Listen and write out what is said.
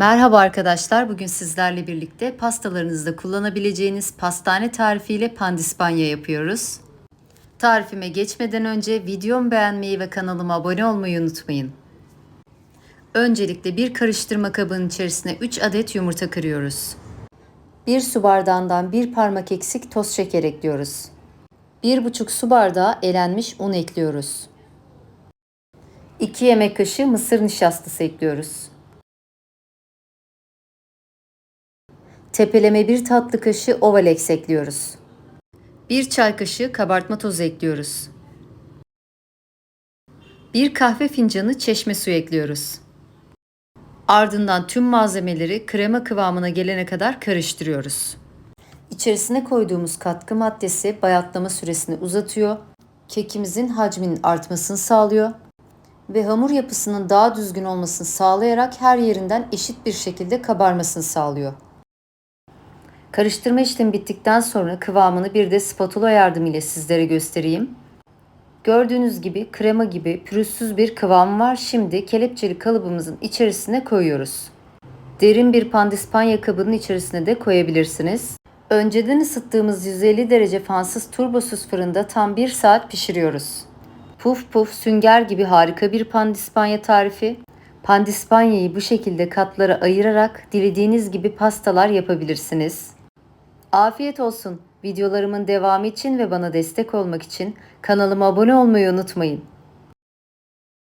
Merhaba arkadaşlar. Bugün sizlerle birlikte pastalarınızda kullanabileceğiniz pastane tarifiyle pandispanya yapıyoruz. Tarifime geçmeden önce videomu beğenmeyi ve kanalıma abone olmayı unutmayın. Öncelikle bir karıştırma kabının içerisine 3 adet yumurta kırıyoruz. 1 su bardağından 1 parmak eksik toz şeker ekliyoruz. 1,5 su bardağı elenmiş un ekliyoruz. 2 yemek kaşığı mısır nişastası ekliyoruz. Tepeleme bir tatlı kaşığı Ovalex ekliyoruz. 1 çay kaşığı kabartma tozu ekliyoruz. 1 kahve fincanı çeşme suyu ekliyoruz. Ardından tüm malzemeleri krema kıvamına gelene kadar karıştırıyoruz. İçerisine koyduğumuz katkı maddesi bayatlama süresini uzatıyor, kekimizin hacminin artmasını sağlıyor ve hamur yapısının daha düzgün olmasını sağlayarak her yerinden eşit bir şekilde kabarmasını sağlıyor. Karıştırma işlemi bittikten sonra kıvamını bir de spatula yardımıyla sizlere göstereyim. Gördüğünüz gibi krema gibi pürüzsüz bir kıvam var. Şimdi kelepçeli kalıbımızın içerisine koyuyoruz. Derin bir pandispanya kabının içerisine de koyabilirsiniz. Önceden ısıttığımız 150 derece fansız turbosuz fırında tam 1 saat pişiriyoruz. Puf puf sünger gibi harika bir pandispanya tarifi. Pandispanyayı bu şekilde katlara ayırarak dilediğiniz gibi pastalar yapabilirsiniz. Afiyet olsun. Videolarımın devamı için ve bana destek olmak için kanalıma abone olmayı unutmayın.